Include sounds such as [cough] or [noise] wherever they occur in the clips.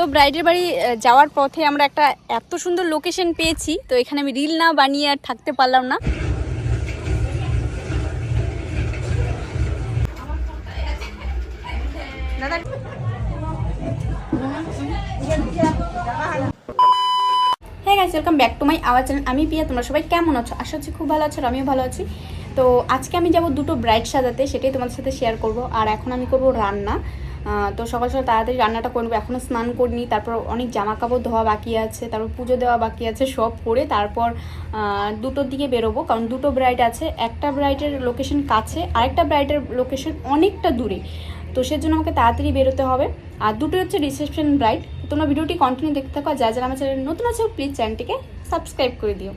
তো ব্রাইডের বাড়ি যাওয়ার পথে আমরা একটা এত সুন্দর লোকেশন পেয়েছি, তো এখানে আমি রিল না বানিয়ে আর থাকতে পারলাম না। Welcome back to my our channel আমি পিয়া তোমরা সবাই কেমন আছো? আশা করছি খুব ভালো আছো আমিও ভালো আছি। তো আজকে আমি যাব দুটো ব্রাইড সাজাতে, সেটাই তোমাদের সাথে শেয়ার করব। আর এখন আমি করব রান্না। তো সকাল সকাল তাড়াতাড়ি রান্নাটা করব। এখনও স্নান করিনি, তারপর অনেক জামা কাপড় ধোয়া বাকি আছে, তারপর পুজো দেওয়া বাকি আছে, সব করে তারপর দুটোর দিকে বেরোবো, কারণ দুটো ব্রাইড আছে, একটা ব্রাইডের লোকেশন কাছে, আরেকটা ব্রাইডের লোকেশন অনেকটা দূরে। তো সেজন্য আমাকে তাড়াতাড়ি বেরোতে হবে। আর দুটোই হচ্ছে রিসেপশন ব্রাইড তোমরা ভিডিওটি কন্টিনিউ দেখতে থাকো, আর যা যারা আমার চ্যানেল নতুন আছে প্লিজ চ্যানেলটিকে সাবস্ক্রাইব করে দিও।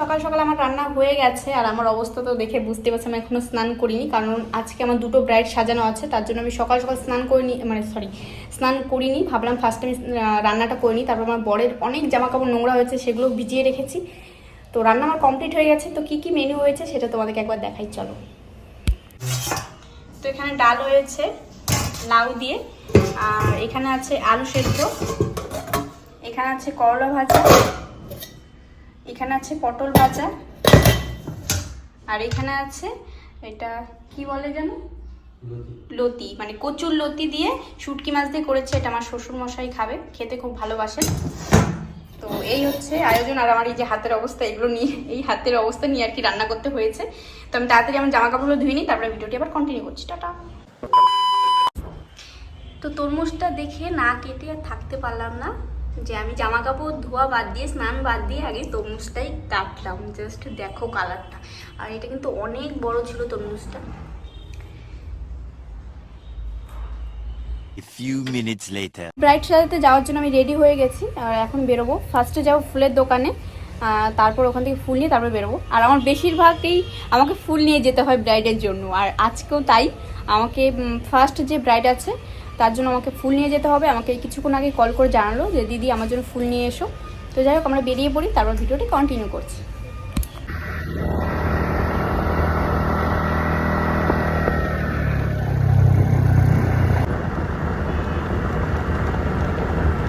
সকাল সকাল আমার রান্না হয়ে গেছে আর আমার অবস্থা তো দেখে বুঝতে পারছি আমি এখনও স্নান করিনি। কারণ আজকে আমার দুটো ব্রাইড সাজানো আছে, তার জন্য আমি সকাল সকাল স্নান করিনি মানে সরি স্নান করিনি। ভাবলাম ফার্স্ট আমি রান্নাটা করিনি তারপর আমার বরের অনেক জামা কাপড় নোংরা হয়েছে, সেগুলো ভিজিয়ে রেখেছি। তো রান্না আমার কমপ্লিট হয়ে গেছে। তো কি কি মেনু হয়েছে সেটা তোমাদেরকে একবার দেখাই, চলো। তো এখানে ডাল হয়েছে, লাউ দিয়ে। আর এখানে আছে আলু সেদ্ধ। এখানে আছে করলা ভাজা। এখানে আছে পটল ভাজা। আর এখানে আছে এটা কি বলে যেন? লতি। মানে কচুর লতি দিয়ে শুটকি মাছ দিয়ে করেছে এটা আমার শ্বশুর মশাই খাবে খেতে খুব ভালোবাসে তো এই হচ্ছে আয়োজন আর আমার এই যে হাতের অবস্থা এগুলো নিয়ে এই হাতের অবস্থা নিয়ে আর কি রান্না করতে হয়েছে। তো আমি তাড়াতাড়ি আমার জামা কাপড়গুলো ধুয়ে নিই তারপরে ভিডিওটি আবার কন্টিনিউ করছি। টাটা। তো তরমুজটা দেখে না কেটে আর থাকতে পারলাম না। যে আমি জামা কাপড় ধোয়া বাদ দিয়ে স্নান বাদ দিয়ে আগে তরমুজটাই কাটলাম। জাস্ট দেখো কালারটা। আর এটা কিন্তু অনেক বড় ছিল তরমুজটা। A few minutes later. Bride সাজাতে যাওয়ার জন্য আমি রেডি হয়ে গেছি আর এখন বেরোবো। ফার্স্টে যাব ফুলের দোকানে তারপর ওখান থেকে ফুল নিয়ে তারপর বেরোবো। আর আমার বেশিরভাগই আমাকে ফুল নিয়ে যেতে হয় ব্রাইডের জন্য। আর আজকেও তাই আমাকে ফার্স্ট যে ব্রাইড আছে তার জন্য আমাকে ফুল নিয়ে যেতে হবে। আমাকে কিছুক্ষণ আগে কল করে জানালো যে, দিদি, আমার জন্য ফুল নিয়ে এসো। তো যাই হোক, আমরা বেরিয়ে পড়ি, তারপর ভিডিওটি কন্টিনিউ করছি।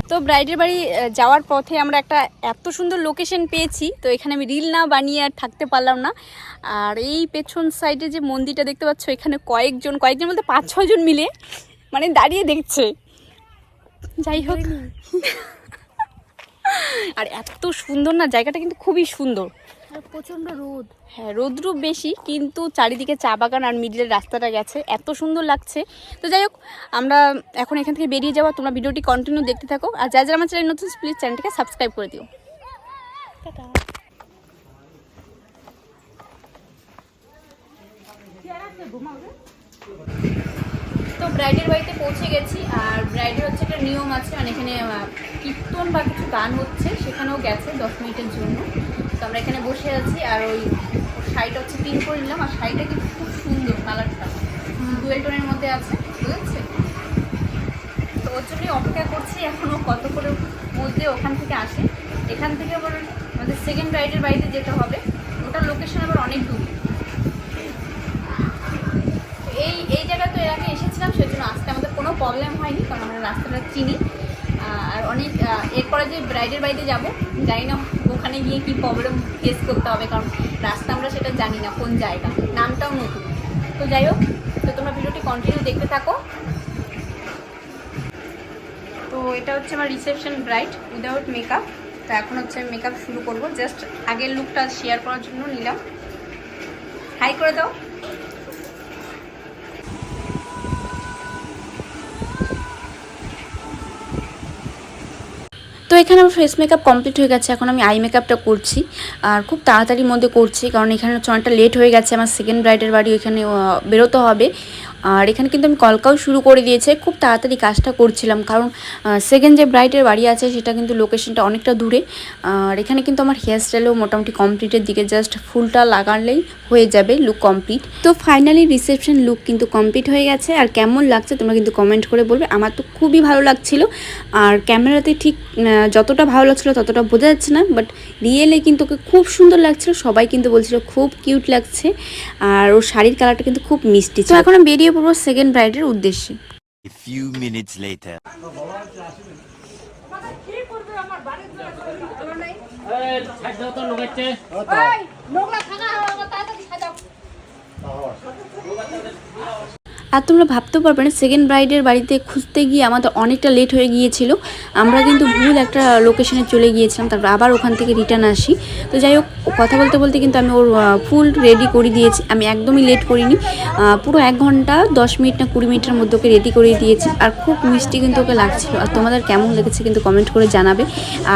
তো ব্রাইডের বাড়ি যাওয়ার পথে আমরা একটা এত সুন্দর লোকেশন পেয়েছি। তো এখানে আমি রিল না বানিয়ে আর থাকতে পারলাম না। আর এই পেছন সাইডে যে মন্দিরটা দেখতে পাচ্ছ, এখানে কয়েকজন কয়েকজন বলতে পাঁচ ছজন মিলে মানে দাঁড়িয়ে দেখছে। যাই হোক। [laughs] আর এত সুন্দর না জায়গাটা কিন্তু খুবই সুন্দর। প্রচণ্ড রোদ। হ্যাঁ রোদ্রু বেশি কিন্তু চারিদিকে চা বাগান আর মিডিলের রাস্তাটা গেছে। এত সুন্দর লাগছে। তো যাই হোক আমরা এখন এখান থেকে বেরিয়ে যাওয়া তোমরা ভিডিওটি কন্টিনিউ দেখতে থাকো। আর যা যারা আমার চ্যানেল নতুন প্লিজ চ্যানেলটিকে সাবস্ক্রাইব করে দিও। তো ব্রাইডের বাড়িতে পৌঁছে গেছি আর ব্রাইডের হচ্ছে একটা নিয়ম আছে মানে এখানে কীর্তন বা কিছু গান হচ্ছে সেখানেও গেছে দশ মিনিটের জন্য। তো আমরা এখানে বসে আছি আর ওই শাড়িটা হচ্ছে পিন করে নিলাম আর শাড়িটা কিন্তু খুব সুন্দর কালারটা। ডুয়েল টোনের মধ্যে আছে বুঝেছে? তো ওর জন্যই অপেক্ষা করছি এখনও কত করে মধ্যে ওখান থেকে আসে। এখান থেকে আবার আমাদের সেকেন্ড ব্রাইডের বাড়িতে যেতে হবে। ওটার লোকেশন আবার অনেক দূর এই এই জায়গায় তো এর আগে এসেছিলাম সেজন্য আসতে আমাদের কোনো প্রবলেম হয়নি, কারণ আমরা রাস্তাটা চিনি। আর অনেক এরপরে যে ব্রাইডের বাড়িতে যাব, জানি না ওখানে গিয়ে কি প্রবলেম ফেস করতে হবে, কারণ রাস্তা আমরা সেটা জানি না কোন জায়গা। নামটাও নতুন। তো যাই হোক, তো তোমরা ভিডিওটি কন্টিনিউ দেখতে থাকো। তো এটা হচ্ছে আমার রিসেপশন ব্রাইড উইদাউট মেকআপ তো এখন হচ্ছে আমি মেকআপ শুরু করব। জাস্ট আগের লুকটা শেয়ার করার জন্য নিলাম। হাই করে দাও। এখানে আমার ফেস মেকআপ কমপ্লিট হয়ে গেছে। এখন আমি আই মেকআপটা করছি। আর খুব তাড়াতাড়ির মধ্যে করছি, কারণ এখানে অনেকটা লেট হয়ে গেছে। আমার সেকেন্ড ব্রাইডের বাড়ি ওইখানে বেরোতে হবে। আর এখানে কিন্তু আমি কলকাও শুরু করে দিয়েছে। খুব তাড়াতাড়ি কাজটা করছিলাম, কারণ সেকেন্ড যে ব্রাইটের বাড়ি আছে, সেটা কিন্তু লোকেশনটা অনেকটা দূরে। আর এখানে কিন্তু আমার হেয়ার স্টাইলও মোটামুটি কমপ্লিটের দিকে জাস্ট ফুলটা লাগালেই হয়ে যাবে লুক কমপ্লিট তো ফাইনালি রিসেপশন লুক কিন্তু কমপ্লিট হয়ে গেছে। আর কেমন লাগছে তোমরা কিন্তু কমেন্ট করে বলবে। আমার তো খুবই ভালো লাগছিল। আর ক্যামেরাতে ঠিক যতটা ভালো লাগছিল ততটা বোঝা যাচ্ছে না বাট রিয়েলে কিন্তু ওকে খুব সুন্দর লাগছিল। সবাই কিন্তু বলছিল খুব কিউট লাগছে। আর ওর শাড়ির কালারটা কিন্তু খুব মিষ্টি তো এখন আমি বেরিয়ে পড়ব সেকেন্ড ব্রাইডের উদ্দেশ্যে few minutes later. আর তোমরা ভাবতেও পারবে না সেকেন্ড ব্রাইডের বাড়িতে খুঁজতে গিয়ে আমাদের অনেকটা লেট হয়ে গিয়েছিল। আমরা কিন্তু ভুল একটা লোকেশনে চলে গিয়েছিলাম, তারপর আবার ওখান থেকে রিটার্ন আসি। তো যাই হোক, কথা বলতে বলতে কিন্তু আমি ওর ফুল রেডি করে দিয়েছি। আমি একদমই লেট করিনি। পুরো এক ঘণ্টা, দশ মিনিট না কুড়ি মিনিটের মধ্যে ওকে রেডি করে দিয়েছি। আর খুব মিষ্টি কিন্তু ওকে লাগছিল। আর তোমাদের কেমন লেগেছে কিন্তু কমেন্ট করে জানাবে।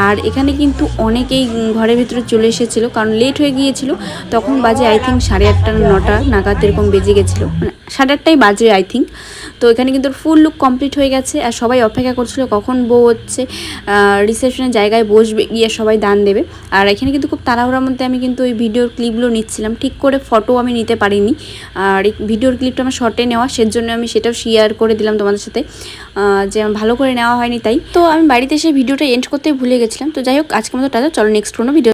আর এখানে কিন্তু অনেকেই ঘরের ভিতরে চলে এসেছিল। কারণ লেট হয়ে গিয়েছিল, তখন বাজে আই থিঙ্ক সাড়ে আটটা, নটা নাগাদ এরকম বেজে গেছিল। মানে সাড়ে আটটাই বাজে আই থিঙ্ক তো এখানে কিন্তু ফুল লুক কমপ্লিট হয়ে গেছে আর সবাই অপেক্ষা করছিল কখন বউ হচ্ছে রিসেপশনের জায়গায় বসবে, গিয়ে সবাই দান দেবে। আর এখানে কিন্তু খুব তাড়াহুড়ার মধ্যে আমি কিন্তু ওই ভিডিওর ক্লিপগুলো নিচ্ছিলাম। ঠিক করে ফটো আমি নিতে পারিনি। আর এই ভিডিওর ক্লিপটা আমার শর্টে নেওয়া, সেজন্য আমি সেটাও শেয়ার করে দিলাম তোমাদের সাথে যে আমার ভালো করে নেওয়া হয়নি তাই। তো আমি বাড়িতে এসে ভিডিওটা এন্ড করতে ভুলে গেছিলাম। তো যাই হোক, আজকের মতো টাটা। চলো নেক্সট কোনো ভিডিও